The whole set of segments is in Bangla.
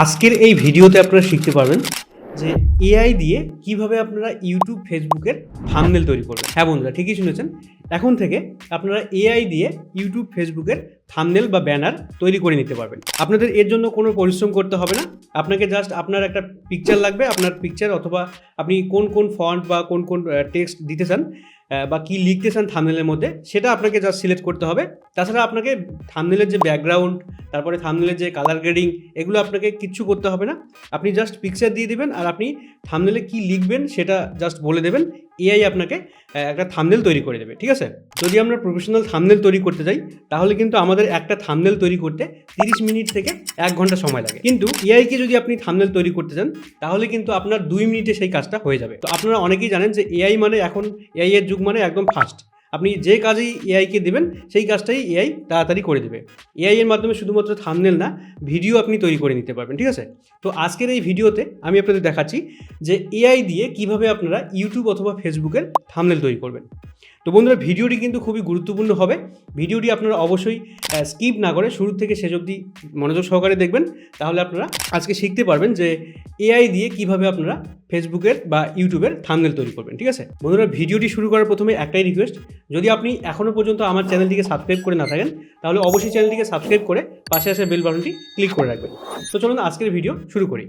আজকের এই ভিডিওতে আপনারা শিখতে পারবেন যে এআই দিয়ে কীভাবে আপনারা ইউটিউব ফেসবুকের থাম্বনেল তৈরি করবেন। হ্যাঁ বন্ধুরা, ঠিকই শুনেছেন? এখন থেকে আপনারা এআই দিয়ে ইউটিউব ফেসবুকের থাম্বনেল বা ব্যানার তৈরি করে নিতে পারবেন। আপনাদের এর জন্য কোনো পরিশ্রম করতে হবে না। আপনাকে জাস্ট আপনার একটা পিকচার লাগবে। আপনার পিকচার অথবা আপনি কোন কোন ফন্ট বা কোন কোন টেক্সট দিতে চান বা কী লিখতে চান থামনেলের মধ্যে, সেটা আপনাকে জাস্ট সিলেক্ট করতে হবে। তাছাড়া আপনাকে থামনেলের যে ব্যাকগ্রাউন্ড তারপরে থামনেলের যে কালার গ্রেডিং এগুলো আপনাকে কিচ্ছু করতে হবে না। আপনি জাস্ট পিকচার দিয়ে দেবেন আর আপনি থামনেলে কী লিখবেন, সেটা জাস্ট বলে দেবেন। এআই আপনাকে একটা থামনেল তৈরি করে দেবে, ঠিক আছে? যদি আমরা প্রফেশনাল থামনেল তৈরি করতে যাই, তাহলে কিন্তু আমাদের একটা থামনেল তৈরি করতে তিরিশ মিনিট থেকে এক ঘণ্টা সময় লাগে। কিন্তু এআইকে যদি আপনি থামনেল তৈরি করতে চান তাহলে কিন্তু আপনার দুই মিনিটে সেই কাজটা হয়ে যাবে। তো আপনারা অনেকেই জানেন যে এআই মানে এখন এআই এর যুগ মানে একদম ফাস্ট আপনি যে কাজেই এআইকে দেবেন, সেই কাজটাই এআই তাড়াতাড়ি করে দেবে। এআই এর মাধ্যমে শুধুমাত্র থামনেল না ভিডিও আপনি তৈরি করে নিতে পারবেন, ঠিক আছে? তো আজকের এই ভিডিওতে আমি আপনাদের দেখাচ্ছি যে এআই দিয়ে কীভাবে আপনারা ইউটিউব অথবা ফেসবুকের থামনেল তৈরি করবেন। তো বন্ধুরা, ভিডিওটি কিন্তু খুবই গুরুত্বপূর্ণ হবে। ভিডিওটি আপনারা অবশ্যই স্কিপ না করে শুরু থেকে শেষ অবধি মনোযোগ সহকারে দেখবেন। তাহলে আপনারা আজকে শিখতে পারবেন যে এআই দিয়ে কীভাবে আপনারা ফেসবুকের বা ইউটিউবের থামনেল তৈরি করবেন, ঠিক আছে? বন্ধুরা, ভিডিওটি শুরু করার প্রথমে একটাই রিকোয়েস্ট যদি আপনি এখনও পর্যন্ত আমার চ্যানেলটিকে সাবস্ক্রাইব করে না থাকেন, তাহলে অবশ্যই চ্যানেলটিকে সাবস্ক্রাইব করে পাশে আসা বেল বাটনটি ক্লিক করে রাখবেন। তো চলুন আজকের ভিডিও শুরু করি।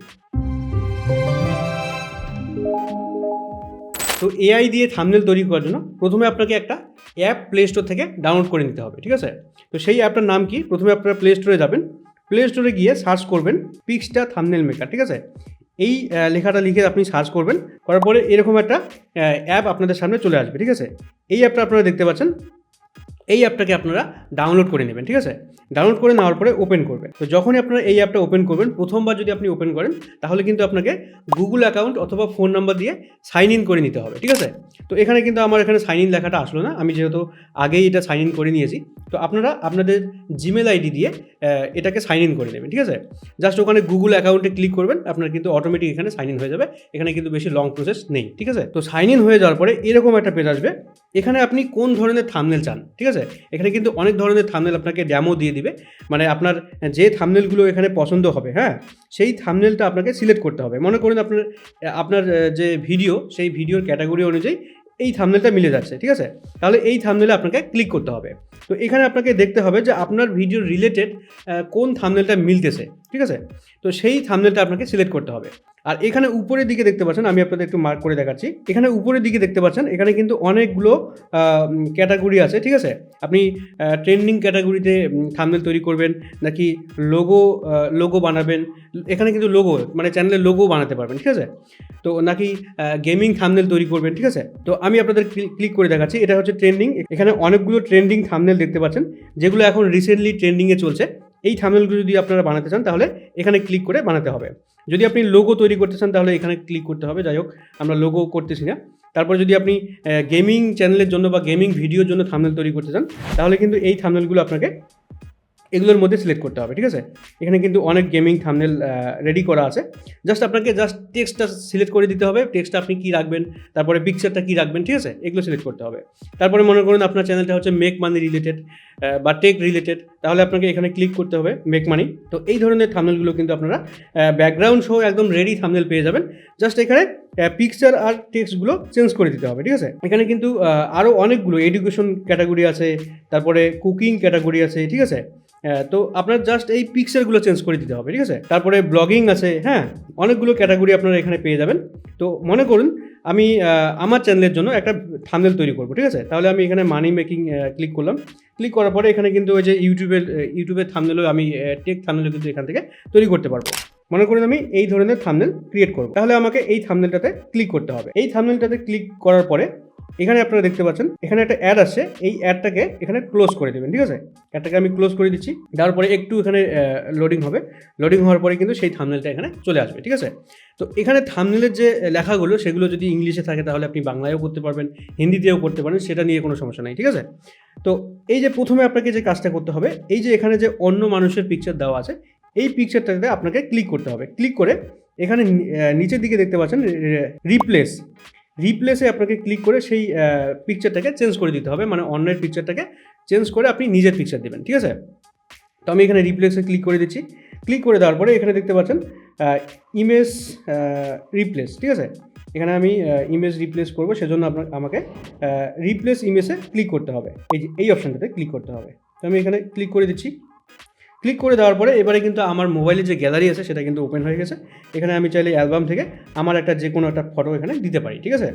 তো এআই দিয়ে থামনেল তৈরি করার জন্য প্রথমে আপনাকে একটা অ্যাপ প্লে স্টোর থেকে ডাউনলোড করে নিতে হবে, ঠিক আছে? তো সেই অ্যাপটার নাম কি? প্রথমে আপনারা প্লে স্টোরে যাবেন। প্লে স্টোরে গিয়ে সার্চ করবেন পিক্সটা থামনেল মেকার ঠিক আছে? এই লেখাটা লিখে আপনি সার্চ করবেন। করার পরে এরকম একটা অ্যাপ আপনাদের সামনে চলে আসবে, ঠিক আছে? এই অ্যাপটা আপনারা দেখতে পাচ্ছেন। এই অ্যাপটাকে আপনারা ডাউনলোড করে নেবেন, ঠিক আছে? ডাউনলোড করে নেওয়ার পরে ওপেন করবেন। তো যখনই আপনারা এই অ্যাপটা ওপেন করবেন, প্রথমবার যদি আপনি ওপেন করেন, তাহলে কিন্তু আপনাকে গুগল অ্যাকাউন্ট অথবা ফোন নাম্বার দিয়ে সাইন ইন করে নিতে হবে, ঠিক আছে? তো এখানে কিন্তু আমার এখানে সাইন ইন লেখাটা আসলো না, আমি যেহেতু আগেই এটা সাইন ইন করে নিয়েছি। তো আপনারা আপনাদের জিমেল আইডি দিয়ে এটাকে সাইন ইন করে নেবেন, ঠিক আছে? জাস্ট ওখানে গুগল অ্যাকাউন্টে ক্লিক করবেন, আপনার কিন্তু অটোমেটিক এখানে সাইন ইন হয়ে যাবে। এখানে কিন্তু বেশি লং প্রসেস নেই, ঠিক আছে? তো সাইন ইন হয়ে যাওয়ার পরে এরকম একটা পেজ আসবে। এখানে আপনি কোন ধরনের থামনেল চান, ঠিক আছে? এখানে কিন্তু অনেক ধরনের থামনেল আপনাকে ড্যামো দিয়ে দিবে। মানে আপনার যে থামনেলগুলো এখানে পছন্দ হবে হ্যাঁ? সেই থামনেলটা আপনাকে সিলেক্ট করতে হবে। মনে করুন আপনার আপনার যে ভিডিও সেই ভিডিওর ক্যাটাগরি অনুযায়ী এই থামনেলটা মিলে যাচ্ছে, ঠিক আছে? তাহলে এই থামনেলে আপনাকে ক্লিক করতে হবে। তো এখানে আপনাকে দেখতে হবে যে আপনার ভিডিওর রিলেটেড কোন থামনেলটা মিলতেছে, ঠিক আছে? তো সেই থামনেলটা আপনাকে সিলেক্ট করতে হবে। আর এখানে উপরের দিকে দেখতে পাচ্ছেন, আমি আপনাদের একটু মার্ক করে দেখাচ্ছি। এখানে উপরের দিকে দেখতে পাচ্ছেন, এখানে কিন্তু অনেকগুলো ক্যাটাগরি আছে, ঠিক আছে? আপনি ট্রেন্ডিং ক্যাটাগরিতে থামনেল তৈরি করবেন, নাকি লোগো লোগো বানাবেন, এখানে কিন্তু লোগো মানে চ্যানেলের লোগো বানাতে পারবেন, ঠিক আছে? তো নাকি গেমিং থামনেল তৈরি করবেন, ঠিক আছে? তো আমি আপনাদের ক্লিক করে দেখাচ্ছি, এটা হচ্ছে ট্রেন্ডিং এখানে অনেকগুলো ট্রেন্ডিং থামনেল দেখতে পাচ্ছেন, যেগুলো এখন রিসেন্টলি ট্রেন্ডিংয়ে চলছে, এই থামনেলগুলো যদি আপনারা বানাতে চান, তাহলে এখানে ক্লিক করে বানাতে হবে। যদি আপনি লোগো তৈরি করতে চান, তাহলে এখানে ক্লিক করতে হবে। যাই হোক, আমরা লোগো করতেছি না। তারপর যদি আপনি গেমিং চ্যানেলের জন্য বা গেমিং ভিডিওর জন্য থামনেল তৈরি করতে চান, তাহলে কিন্তু এই থামনেলগুলো আপনাকে এগুলোর মধ্যে সিলেক্ট করতে হবে, ঠিক আছে? এখানে কিন্তু অনেক গেমিং থামনেল রেডি করা আছে। জাস্ট আপনাকে জাস্ট টেক্সটটা সিলেক্ট করে দিতে হবে টেক্সটটা আপনি কী রাখবেন, তারপরে পিকচারটা কী রাখবেন, ঠিক আছে? এগুলো সিলেক্ট করতে হবে। তারপরে মনে করুন আপনার চ্যানেলটা হচ্ছে মেক মানি রিলেটেড বা টেক রিলেটেড তাহলে আপনাকে এখানে ক্লিক করতে হবে মেক মানি তো এই ধরনের থামনেলগুলো কিন্তু আপনারা ব্যাকগ্রাউন্ড সহ একদম রেডি থামনেল পেয়ে যাবেন। জাস্ট এখানে পিকচার আর টেক্সটগুলো চেঞ্জ করে দিতে হবে, ঠিক আছে? এখানে কিন্তু আরও অনেকগুলো এডুকেশন ক্যাটাগরি আছে, তারপরে কুকিং ক্যাটাগরি আছে, ঠিক আছে? তো আপনার জাস্ট এই পিকচারগুলো চেঞ্জ করে দিতে হবে, ঠিক আছে? তারপরে ব্লগিং আছে হ্যাঁ অনেকগুলো ক্যাটাগরি আপনারা এখানে পেয়ে যাবেন। তো মনে করুন, আমি আমার চ্যানেলের জন্য একটা থামনেল তৈরি করব, ঠিক আছে? তাহলে আমি এখানে মানি মেকিং ক্লিক করলাম। ক্লিক করার পরে এখানে কিন্তু ওই যে ইউটিউবের ইউটিউবের থামনেলও আমি টেক থামনেলও কিন্তু এখান থেকে তৈরি করতে পারব। মনে করুন আমি এই ধরনের থামনেল ক্রিয়েট করব। তাহলে আমাকে এই থামনেলটাতে ক্লিক করতে হবে। এই থামনেলটাতে ক্লিক করার পরে এখানে আপনারা দেখতে পাচ্ছেন, এখানে একটা অ্যাড আসছে এই অ্যাডটাকে এখানে ক্লোজ করে দেবেন, ঠিক আছে? অ্যাডটাকে আমি ক্লোজ করে দিচ্ছি। দেওয়ার পরে একটু এখানে লোডিং হবে। লোডিং হওয়ার পরে কিন্তু সেই থামনেলটা এখানে চলে আসবে, ঠিক আছে? তো এখানে থামনেলের যে লেখাগুলো, সেগুলো যদি ইংলিশে থাকে, তাহলে আপনি বাংলায়ও করতে পারবেন, হিন্দিতেও করতে পারেন, সেটা নিয়ে কোনো সমস্যা নেই, ঠিক আছে? তো এই যে প্রথমে আপনাকে যে কাজটা করতে হবে, এই যে এখানে যে অন্য মানুষের পিকচার দেওয়া আছে এই পিকচারটাতে আপনাকে ক্লিক করতে হবে। ক্লিক করে এখানে নিচের দিকে দেখতে পাচ্ছেন রিপ্লেস রিপ্লেসে আপনাকে ক্লিক করে সেই পিকচারটাকে চেঞ্জ করে দিতে হবে। মানে অন্যের পিকচারটাকে চেঞ্জ করে আপনি নিজের পিকচার দেবেন, ঠিক আছে? তো আমি এখানে রিপ্লেসে ক্লিক করে দিচ্ছি। ক্লিক করে দেওয়ার পরে এখানে দেখতে পাচ্ছেন ইমেজ রিপ্লেস ঠিক আছে? এখানে আমি ইমেজ রিপ্লেস করব, সেজন্য আপনার, আমাকে রিপ্লেস ইমেজে ক্লিক করতে হবে। এই এই অপশানটাতে ক্লিক করতে হবে। তো আমি এখানে ক্লিক করে দিচ্ছি। ক্লিক করে দেওয়ার পরে এবারে কিন্তু আমার মোবাইলে যে গ্যালারি আছে সেটা কিন্তু ওপেন হয়ে গেছে। এখানে আমি চাইলে অ্যালবাম থেকে আমার একটা যে কোনো একটা ফটো এখানে দিতে পারি, ঠিক আছে?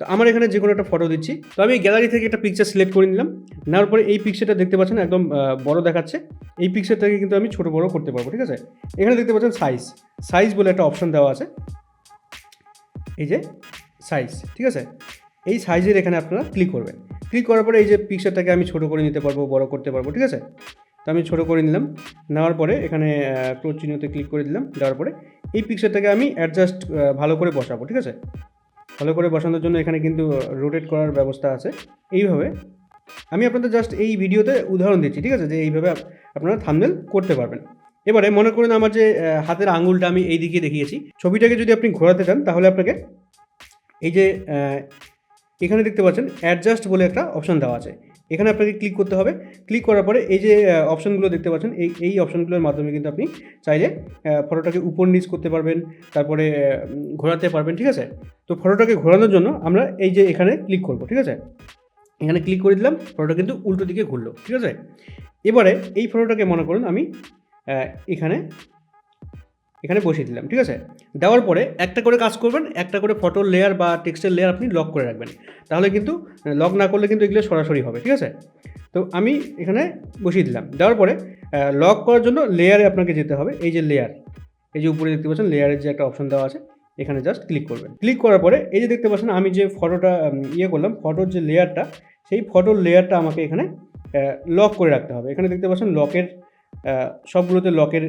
তো আমার এখানে যে কোনো একটা ফটো দিচ্ছি। তো আমি গ্যালারি থেকে একটা পিকচার সিলেক্ট করে নিলাম। নেওয়ার পরে এই পিকচারটা দেখতে পাচ্ছেন একদম বড় দেখাচ্ছে। এই পিকচারটাকে কিন্তু আমি ছোটো বড় করতে পারব, ঠিক আছে? এখানে দেখতে পাচ্ছেন সাইজ সাইজ বলে একটা অপশন দেওয়া আছে। এই যে সাইজ ঠিক আছে? এই সাইজের এখানে আপনারা ক্লিক করবেন। ক্লিক করার পরে এই যে পিকচারটাকে আমি ছোটো করে নিতে পারব, বড় করতে পারব, ঠিক আছে? তো আমি ছোটো করে নিলাম। নেওয়ার পরে এখানে ক্লোজ চিহ্নতে ক্লিক করে দিলাম। দেওয়ার পরে এই পিকচারটাকে আমি অ্যাডজাস্ট ভালো করে বসাবো, ঠিক আছে? ভালো করে বসানোর জন্য এখানে কিন্তু রোটেট করার ব্যবস্থা আছে। এইভাবে আমি আপনাদের জাস্ট এই ভিডিওতে উদাহরণ দিচ্ছি, ঠিক আছে? যে এইভাবে আপনারা থামনেল করতে পারবেন। এবারে মনে করুন আমার যে হাতের আঙুলটা আমি এই দিকে দেখিয়েছি। ছবিটাকে যদি আপনি ঘোরাতে চান, তাহলে আপনাকে এই যে এখানে দেখতে পাচ্ছেন অ্যাডজাস্ট বলে একটা অপশন দেওয়া আছে। এখানে আপনাকে ক্লিক করতে হবে। ক্লিক করার পরে এই যে অপশনগুলো দেখতে পাচ্ছেন, এই এই অপশনগুলোর মাধ্যমে কিন্তু আপনি চাইলে ফটোটাকে উপর নিচ করতে পারবেন, তারপরে ঘোরাতে পারবেন, ঠিক আছে? তো ফটোটাকে ঘোরানোর জন্য আমরা এই যে এখানে ক্লিক করব, ঠিক আছে? এখানে ক্লিক করে দিলাম ফটোটা কিন্তু উল্টো দিকে ঘুরলো, ঠিক আছে? এবারে এই ফটোটাকে মনে করুন আমি এখানে এখানে বসিয়ে দিলাম, ঠিক আছে? দেওয়ার পরে একটা করে কাজ করবেন, একটা করে ফটোর লেয়ার বা টেক্সটের লেয়ার আপনি লক করে রাখবেন। তাহলে কিন্তু লক না করলে কিন্তু এগুলো সরাসরি হবে, ঠিক আছে? তো আমি এখানে বসিয়ে দিলাম। দেওয়ার পরে লক করার জন্য লেয়ারে আপনাকে যেতে হবে, এই যে লেয়ার এই যে উপরে দেখতে পাচ্ছেন লেয়ারের যে একটা অপশন দেওয়া আছে, এখানে জাস্ট ক্লিক করবেন। ক্লিক করার পরে, এই যে দেখতে পাচ্ছেন আমি যে ফটোটা ইয়ে করলাম ফটোর যে লেয়ারটা সেই ফটোর লেয়ারটা আমাকে এখানে লক করে রাখতে হবে। এখানে দেখতে পাচ্ছেন লকের সবগুলোতে লকের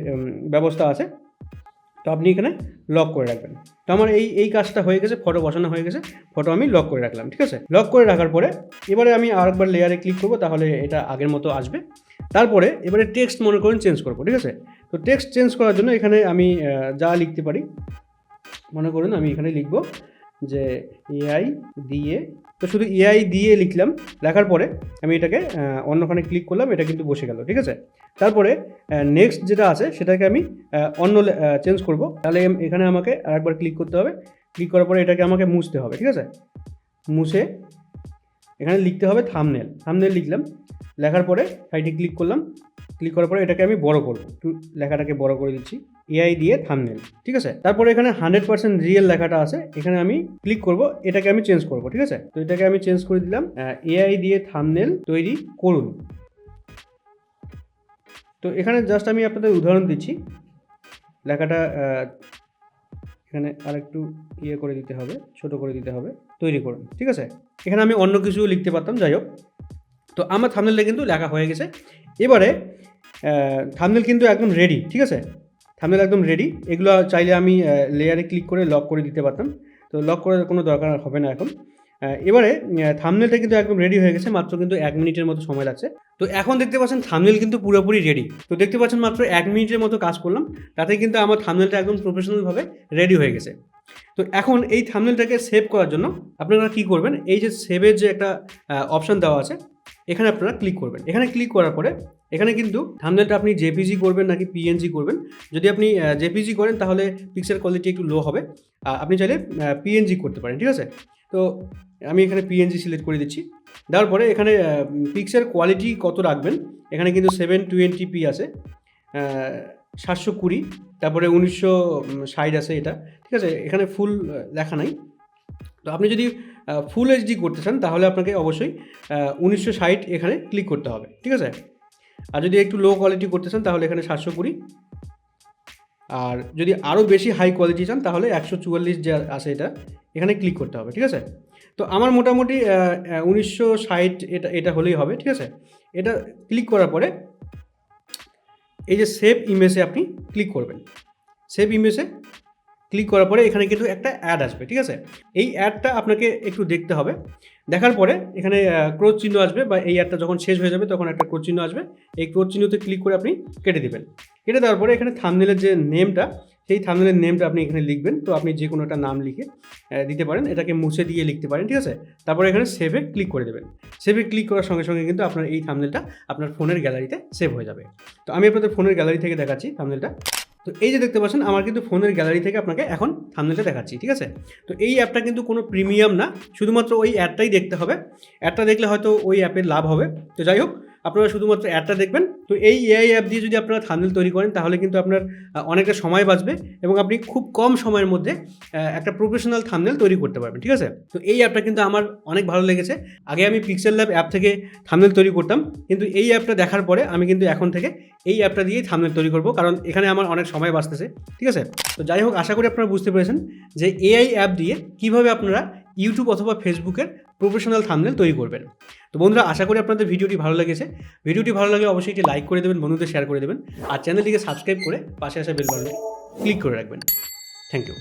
ব্যবস্থা আছে। তো আপনি এখানে লক করে রাখবেন। তো আমার এই এই কাজটা হয়ে গেছে ফটো বসানো হয়ে গেছে ফটো আমি লক করে রাখলাম, ঠিক আছে? লক করে রাখার পরে এবারে আমি আরেকবার লেয়ারে ক্লিক করব, তাহলে এটা আগের মতো আসবে। তারপরে এবারে টেক্সট মনে করেন চেঞ্জ করব, ঠিক আছে? তো টেক্সট চেঞ্জ করার জন্য এখানে আমি যা লিখতে পারি, মনে করুন আমি এখানে লিখব যে এআই দিয়ে তো শুধু এআই দিয়ে লিখলাম, লেখার পরে আমি এটাকে অন্যখানে ক্লিক করলাম, এটা কিন্তু বসে গেল, ঠিক আছে? তারপরে নেক্সট যেটা আছে, সেটাকে আমি অন্য চেঞ্জ করব। তাহলে এখানে আমাকে আরেকবার ক্লিক করতে হবে। ক্লিক করার পরে এটাকে আমাকে মুছতে হবে, ঠিক আছে? মুছে এখানে লিখতে হবে থামনেল থামনেল লিখলাম, লেখার পরে সাইডে ক্লিক করলাম। ক্লিক করার পরে এটাকে আমি বড় করব। লেখাটাকে বড় করে দিচ্ছি। এআই দিয়ে থামনেল ঠিক আছে? তারপরে এখানে হান্ড্রেড পার্সেন্ট রিয়েল লেখাটা আছে, এখানে আমি ক্লিক করব, এটাকে আমি চেঞ্জ করব, ঠিক আছে? তো এটাকে আমি চেঞ্জ করে দিলাম এআই দিয়ে থামনেল তৈরি করুন। তো এখানে জাস্ট আমি আপনাদের উদাহরণ দিচ্ছি। লেখাটা এখানে আরেকটু ইয়ে করে দিতে হবে, ছোট করে দিতে হবে, তৈরি করুন, ঠিক আছে? এখানে আমি অন্য কিছু লিখতে পারতাম, যাই হোক। তো আমার থামনেলটা কিন্তু লেখা হয়ে গেছে। এবারে থামনেল কিন্তু একদম রেডি ঠিক আছে? থামনেল একদম রেডি এগুলো চাইলে আমি লেয়ারে ক্লিক করে লক করে দিতে পারতাম। তো লক করার কোনো দরকার হবে না এখন। এবারে থামনেলটা কিন্তু একদম রেডি হয়ে গেছে, মাত্র কিন্তু এক মিনিটের মতো সময় লাগছে। তো এখন দেখতে পাচ্ছেন থামনেল কিন্তু পুরোপুরি রেডি তো দেখতে পাচ্ছেন মাত্র এক মিনিটের মতো কাজ করলাম। তাতে কিন্তু আমার থামনেলটা একদম প্রফেশনালভাবে রেডি হয়ে গেছে। তো এখন এই থামনেলটাকে সেভ করার জন্য আপনারা কী করবেন? এই যে সেভের যে একটা অপশান দেওয়া আছে, এখানে আপনারা ক্লিক করবেন। এখানে ক্লিক করার পরে এখানে কিন্তু থামনেলটা আপনি জেপিজি করবেন নাকি পিএনজি করবেন? যদি আপনি জেপিজি করেন তাহলে পিকচার কোয়ালিটি একটু লো হবে। আপনি চাইলে পিএনজি করতে পারেন, ঠিক আছে? তো আমি এখানে পিএনজি সিলেক্ট করে দিচ্ছি। দেওয়ার পরে এখানে পিকচার কোয়ালিটি কত রাখবেন? এখানে কিন্তু সেভেন টোয়েন্টি পি আছে সাতশো কুড়ি, তারপরে উনিশশো ষাট আছে এটা, ঠিক আছে? এখানে ফুল লেখা নাই। তো আপনি যদি ফুল এইচডি করতে চান, তাহলে আপনাকে অবশ্যই উনিশশো ষাট এখানে ক্লিক করতে হবে, ঠিক আছে? আর যদি একটু লো কোয়ালিটি করতে চান, তাহলে এখানে সাতশো কুড়ি। আর যদি আরও বেশি হাই কোয়ালিটি চান, তাহলে একশো চুয়াল্লিশ যে আছে এটা, এখানে ক্লিক করতে হবে, ঠিক আছে? তো আমার মোটামুটি উনিশশো ষাট এটা এটা হলেই হবে, ঠিক আছে? এটা ক্লিক করার পরে, এই যে সেভ ইমেজে আপনি ক্লিক করবেন। সেভ ইমেজে ক্লিক করার পরে এখানে কিন্তু একটা অ্যাড আসবে, ঠিক আছে? এই অ্যাডটা আপনাকে একটু দেখতে হবে। দেখার পরে এখানে ক্রোচ চিহ্ন আসবে বা এই অ্যাডটা যখন শেষ হয়ে যাবে তখন একটা ক্রোচ চিহ্ন আসবে। এই ক্রোচ চিহ্নতে ক্লিক করে আপনি কেটে দেবেন। কেটে দেওয়ার পরে এখানে থামনেলের যে নেমটা সেই থামনেলের নেমটা আপনি এখানে লিখবেন। তো আপনি যে কোনো একটা নাম লিখে দিতে পারেন। এটাকে মুছে দিয়ে লিখতে পারেন, ঠিক আছে? তারপরে এখানে সেভে ক্লিক করে দেবেন। সেভে ক্লিক করার সঙ্গে সঙ্গে কিন্তু আপনার এই থামনেলটা আপনার ফোনের গ্যালারিতে সেভ হয়ে যাবে। তো আমি আপনাদের ফোনের গ্যালারি থেকে দেখাচ্ছি থামনেলটা তো এই যে দেখতে পাচ্ছেন, আমার কিন্তু ফোনের গ্যালারি থেকে আপনাকে এখন থামনেলটা দেখাচ্ছি, ঠিক আছে? তো এই অ্যাপটা কিন্তু কোনো প্রিমিয়াম না, শুধুমাত্র ওই অ্যাপটাই দেখতে হবে। অ্যাপটা দেখলে হয়তো ওই অ্যাপের লাভ হবে। তো যাই হোক আপনারা শুধুমাত্র অ্যাডটা দেখবেন। তো এই এআই অ্যাপ দিয়ে যদি আপনারা থামনেল তৈরি করেন, তাহলে কিন্তু আপনার অনেকটা সময় বাঁচবে এবং আপনি খুব কম সময়ের মধ্যে একটা প্রফেশনাল থামনেল তৈরি করতে পারবেন, ঠিক আছে? তো এই অ্যাপটা কিন্তু আমার অনেক ভালো লেগেছে। আগে আমি পিক্সেল ল্যাব অ্যাপ থেকে থামনেল তৈরি করতাম, কিন্তু এই অ্যাপটা দেখার পরে আমি কিন্তু এখন থেকে এই অ্যাপটা দিয়েই থামনেল তৈরি করব, কারণ এখানে আমার অনেক সময় বাঁচতেছে, ঠিক আছে? তো যাই হোক, আশা করি আপনারা বুঝতে পেরেছেন যে এআই অ্যাপ দিয়ে কীভাবে আপনারা ইউটিউব অথবা ফেসবুকের প্রফেশনাল থামনেল তৈরি করবেন। তো বন্ধুরা, আশা করি আপনাদের ভিডিওটি ভালো লেগেছে। ভিডিওটি ভালো লাগলে অবশ্যই এটি লাইক করে দেবেন, বন্ধুদের শেয়ার করে দেবেন। আর চ্যানেলটিকে সাবস্ক্রাইব করে পাশে আসা বেল বাটনে ক্লিক করে রাখবেন। Thank you